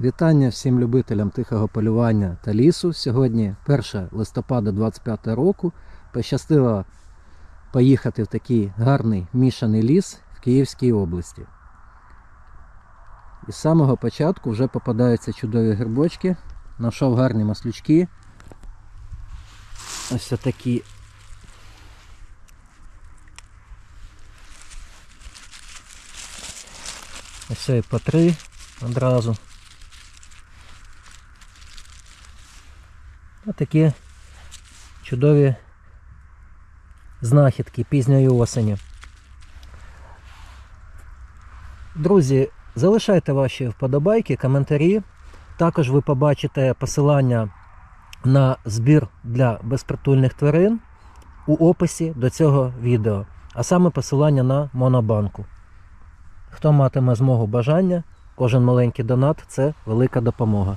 Вітання всім любителям тихого полювання та лісу. Сьогодні 1 листопада 25 року. Пощастило поїхати в такий гарний мішаний ліс в Київській області. І з самого початку вже попадаються чудові грибочки. Знайшов гарні маслючки. Ось такі. Ось і по три одразу. Отакі чудові знахідки пізньої осені. Друзі, залишайте ваші вподобайки, коментарі. Також ви побачите посилання на збір для безпритульних тварин у описі до цього відео, а саме посилання на Монобанку. Хто матиме змогу бажання, кожен маленький донат це велика допомога.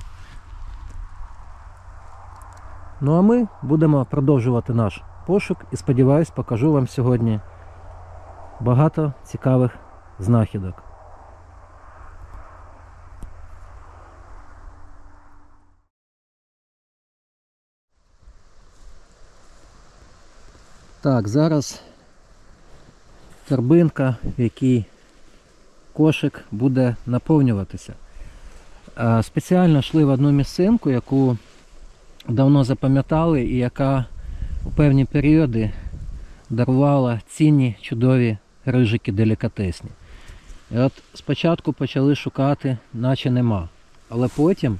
Ну а ми будемо продовжувати наш пошук і сподіваюсь, покажу вам сьогодні багато цікавих знахідок. Так, зараз торбинка, в якій кошик буде наповнюватися. Спеціально йшли в одну місцинку, яку давно запам'ятали і яка у певні періоди дарувала цінні чудові рижики делікатесні. І от спочатку почали шукати, наче нема. Але потім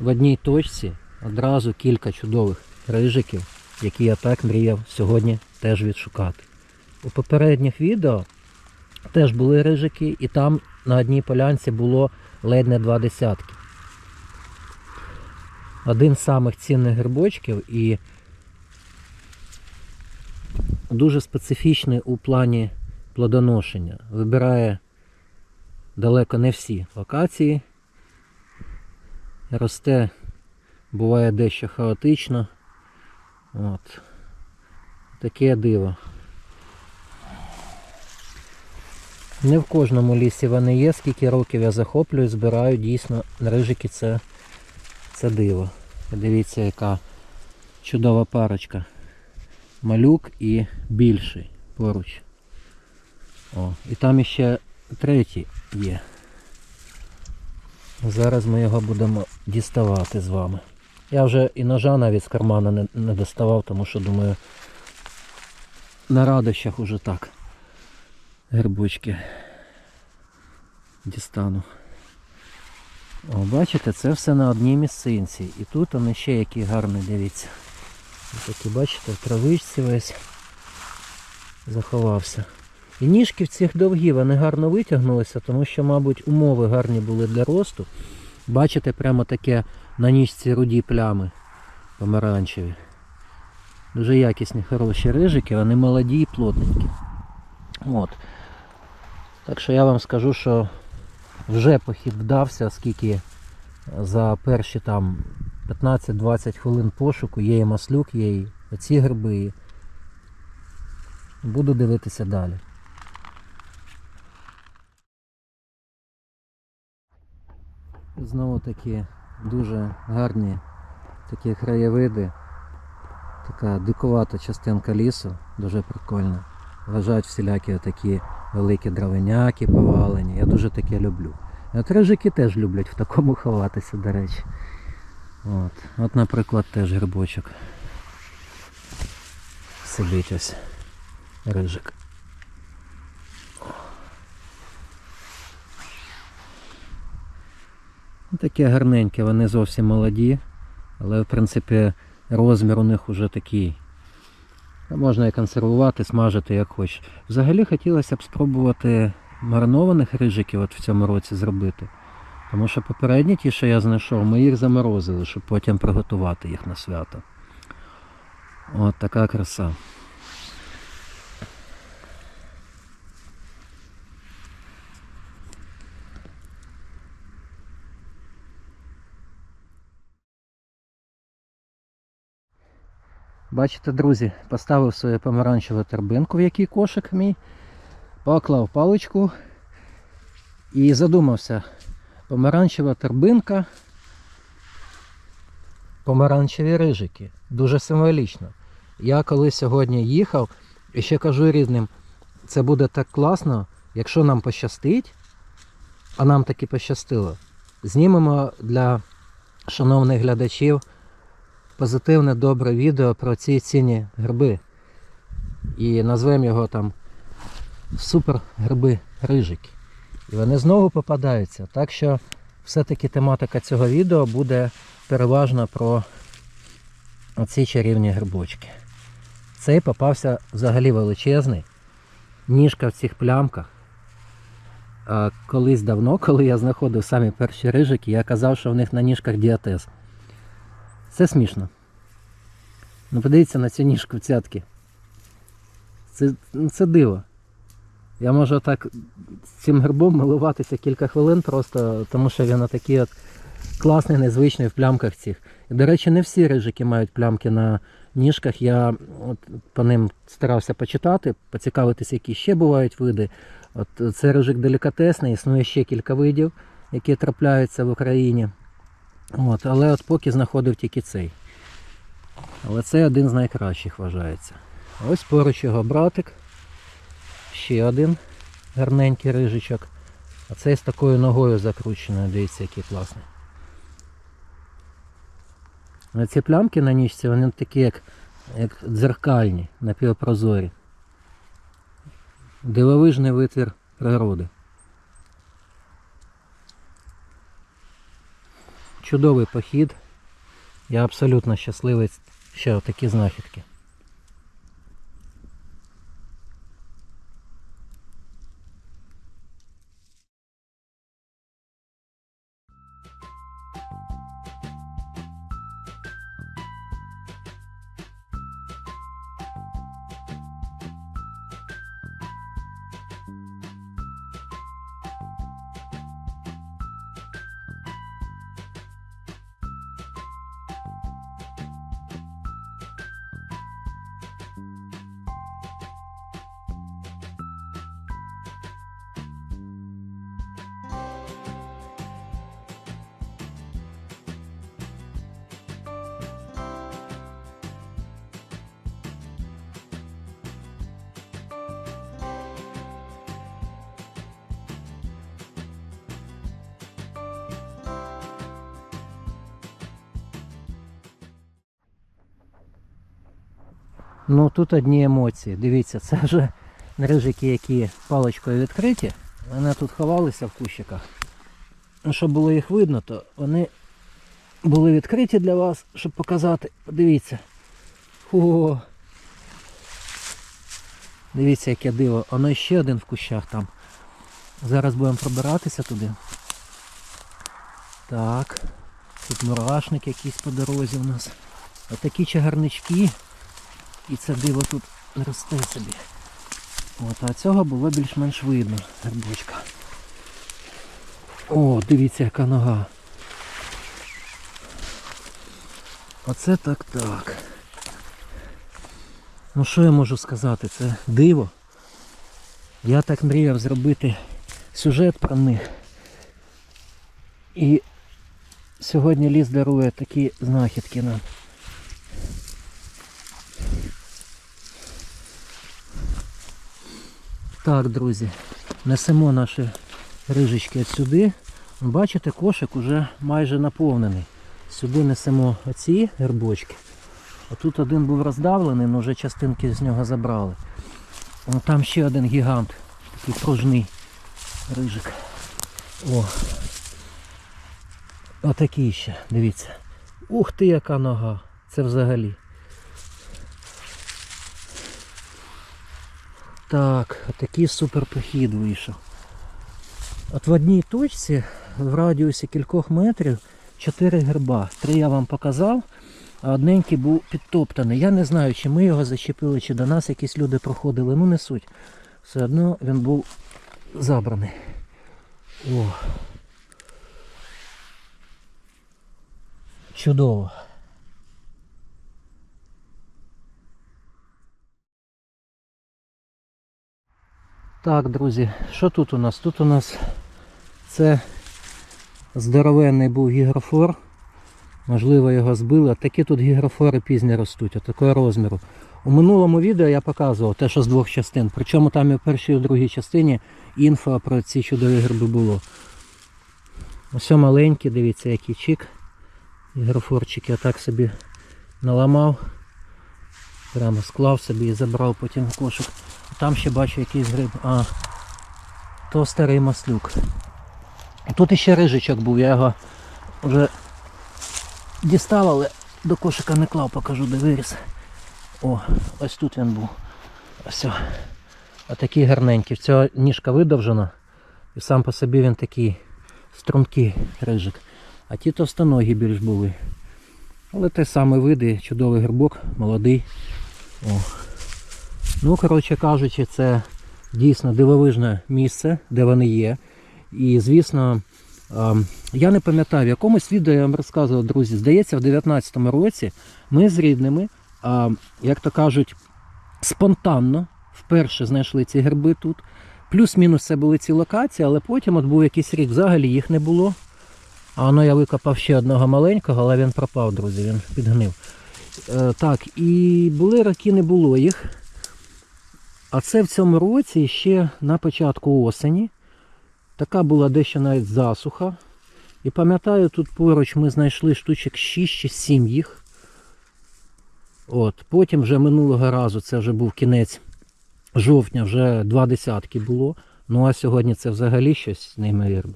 в одній точці одразу кілька чудових рижиків, які я так мріяв сьогодні теж відшукати. У попередніх відео теж були рижики, і там на одній полянці було ледь не два десятки. Один з самих цінних грибочків і дуже специфічний у плані плодоношення. Вибирає далеко не всі локації. Росте, буває дещо хаотично. От. Таке диво. Не в кожному лісі вони є, скільки років я захоплюю, збираю, дійсно, рижики це, це диво. Дивіться, яка чудова парочка. Малюк і більший поруч. О, і там іще третій є. Зараз ми його будемо діставати з вами. Я вже і ножа навіть з кармана не, не доставав, тому що думаю на радощах уже так грибочки дістану. О, бачите, це все на одній місцинці. І тут вони ще який гарний, дивіться. Ось такі, бачите, травичці весь заховався. І ніжки в цих довгі, вони гарно витягнулися, тому що, мабуть, умови гарні були для росту. Бачите, прямо таке на ніжці руді плями помаранчеві. Дуже якісні, хороші рижики, вони молоді і плотненькі. От. Так що я вам скажу, що вже похід вдався, оскільки за перші там 15-20 хвилин пошуку є і маслюк, є і оці гриби. Буду дивитися далі. Знову такі дуже гарні такі краєвиди. Така дикувата частинка лісу, дуже прикольна. Лежать всілякі такі великі дровиняки повалені. Я дуже таке люблю. І От рижики теж люблять в такому ховатися, до речі. От, от наприклад, теж грибочок. Сидить ось рижик. Ну, Таке гарненьке, вони зовсім молоді, але в принципі розмір у них уже такий. Можна і консервувати, смажити як хочеш. Взагалі хотілося б спробувати маринованих рижиків от в цьому році зробити. Тому що попередні ті, що я знайшов, ми їх заморозили, щоб потім приготувати їх на свято. От така краса. Бачите, друзі, поставив свою помаранчеву торбинку, в який кошик мій, поклав паличку і задумався, Помаранчева торбинка. Помаранчеві рижики. Дуже символічно. Я коли сьогодні їхав, і ще кажу рідним, це буде так класно, якщо нам пощастить, а нам таки пощастило, знімемо для шановних глядачів позитивне добре відео про ці цінні гриби. І назвемо його там супер гриби рижики. І вони знову попадаються. Так що все-таки тематика цього відео буде переважно про оці чарівні грибочки. Цей попався взагалі величезний. Ніжка в цих плямках. А колись давно, коли я знаходив самі перші рижики, я казав, що в них на ніжках діатез. Це смішно. Ну подивіться на цю ніжку в цятки. Це, ну, це диво. Я можу так цим грибом милуватися кілька хвилин просто, тому що він такий от класний, незвичний в плямках цих. І, до речі, не всі рижики мають плямки на ніжках. Я от по ним старався почитати, поцікавитися, які ще бувають види. От це рижик делікатесний, існує ще кілька видів, які трапляються в Україні. От, але от поки знаходив тільки цей. Але це один з найкращих вважається. Ось поруч його братик. Ще один гарненький рижичок. А цей з такою ногою закрученою, дивіться, який класний. Ці плямки на ніжці, вони такі, як, як дзеркальні, напівпрозорі. Дивовижний витвір природи. Чудовий похід. Я абсолютно щасливий ще такі знахідки. Ну тут одні емоції. Дивіться, це вже рижики, які паличкою відкриті. Вони тут ховалися в кущиках. Ну, щоб було їх видно, то вони були відкриті для вас, щоб показати. Подивіться. О! Дивіться, яке диво. Воно ще один в кущах там. Зараз будемо пробиратися туди. Так. Тут мурашник якийсь по дорозі у нас. Отакі чагарнички. І це диво тут росте собі. От, а цього було більш-менш видно, грибочка. О, дивіться, яка нога. Оце так так. Ну що я можу сказати? Це диво. Я так мріяв зробити сюжет про них. І сьогодні ліс дарує такі знахідки нам. Так, друзі, несемо наші рижечки сюди. Бачите, кошик уже майже наповнений. Сюди несемо оці гербочки. Отут один був роздавлений, але вже частинки з нього забрали. Вон там ще один гігант, такий пружний рижик. О. Отакий ще, дивіться. Ух ти, яка нога! Це взагалі. Так, такий супер похід вийшов. От в одній точці в радіусі кількох метрів чотири герба. Три я вам показав, а одненький був підтоптаний. Я не знаю, чи ми його зачепили, чи до нас якісь люди проходили. Ну не суть. Все одно він був забраний. О. Чудово. Так, друзі, що тут у нас? Тут у нас це здоровенний був гігрофор. Можливо, його збили. Такі тут гігрофори пізні ростуть, такого розміру. У минулому відео я показував те, що з двох частин. Причому там і в першій і в другій частині інфо про ці чудові гриби було. Ось маленький, дивіться, який чик. Гігрофорчик я так собі наламав. Прямо склав собі і забрав потім в кошик. Там ще бачу якийсь гриб. А, то старий маслюк. Тут іще рижичок був, я його вже дістав, але до кошика не клав, покажу, де виріс. О, ось тут він був. Ось. о. А такий гарненький. Цього ніжка видовжена. І сам по собі він такий стрункий рижик. А ті товстоногі більш були. Але той самий вид і чудовий грибок, молодий. О. Ну, коротше кажучи, це дійсно дивовижне місце, де вони є. І, звісно, ем, я не пам'ятаю, в якомусь відео я вам розказував, друзі, здається, в 19-му році ми з рідними, ем, як то кажуть, спонтанно вперше знайшли ці гриби тут. Плюс-мінус це були ці локації, але потім от був якийсь рік, взагалі їх не було. А воно я викопав ще одного маленького, але він пропав, друзі, він підгнив. Е, так, і були роки, не було їх. А це в цьому році ще на початку осені. Така була дещо навіть засуха. І пам'ятаю, тут поруч ми знайшли штучок 6 чи 7 їх. От, потім вже минулого разу, це вже був кінець жовтня, вже два десятки було. Ну а сьогодні це взагалі щось неймовірне.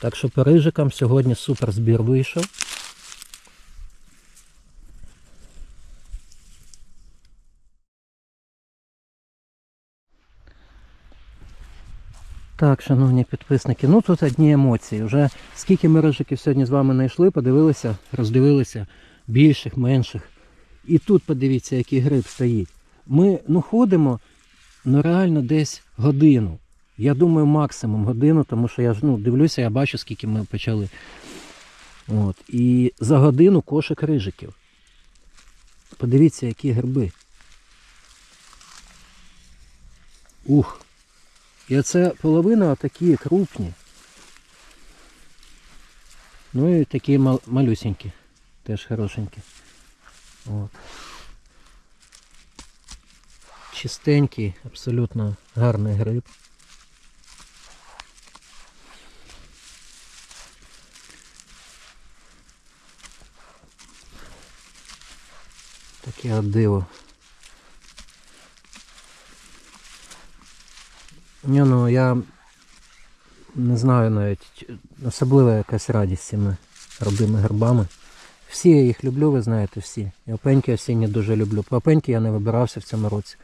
Так що по рижикам сьогодні супер збір вийшов. Так, шановні підписники, ну тут одні емоції. Вже скільки ми рижиків сьогодні з вами знайшли, подивилися, роздивилися більших, менших. І тут подивіться, який гриб стоїть. Ми ну, ходимо ну, реально десь годину. Я думаю, максимум годину, тому що я ж ну, дивлюся, я бачу, скільки ми почали. От. І за годину кошик рижиків. Подивіться, які гриби. Ух. І оце половина такі крупні. Ну і такі мал- малюсенькі. Теж хорошенькі. От. Чистенький, абсолютно гарний гриб. Таке от диво. Ні, ну я не знаю навіть, особлива якась радість з цими родими грибами. Всі я їх люблю, ви знаєте, всі. І опеньки осінні дуже люблю. По опеньки я не вибирався в цьому році.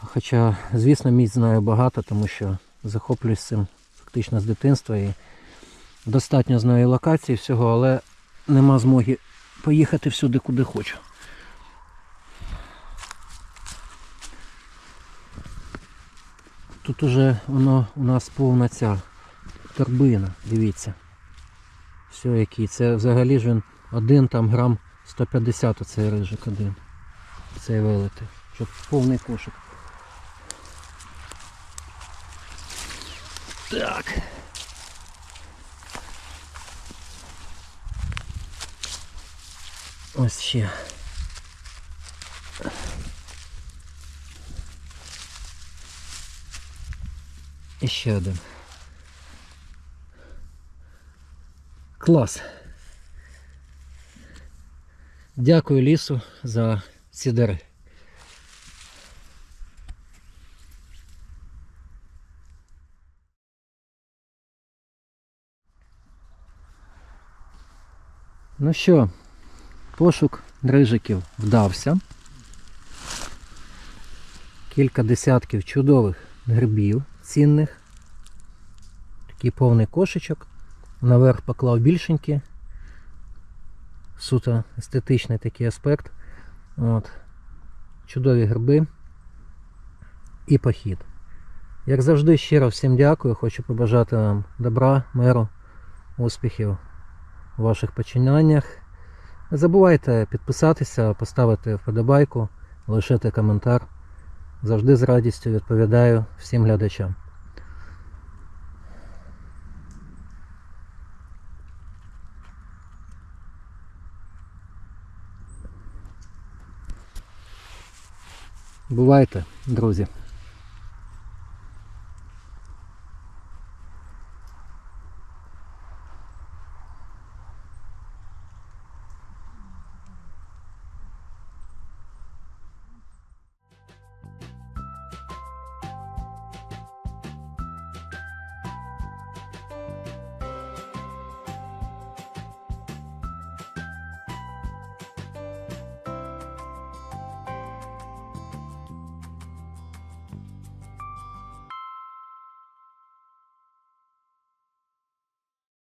Хоча, звісно, місць знаю багато, тому що захоплююсь цим фактично з дитинства і достатньо знаю локацій всього, але нема змоги поїхати всюди, куди хочу. Тут уже воно у нас повна ця торбина, дивіться. Все який. Це взагалі ж він один там грам 150 оцей рижик один. Цей вилити. Щоб повний кошик. Так. Ось ще. І один. Клас. Дякую лісу за ці дари. Ну що, пошук дрижиків вдався. Кілька десятків чудових грибів цінних. Такий повний кошечок. Наверх поклав більшенькі. Суто естетичний такий аспект. От. Чудові гриби і похід. Як завжди, щиро всім дякую. Хочу побажати вам добра, миру, успіхів у ваших починаннях. Не забувайте підписатися, поставити вподобайку, лишити коментар завжди з радістю відповідаю всім глядачам. Бувайте, друзі!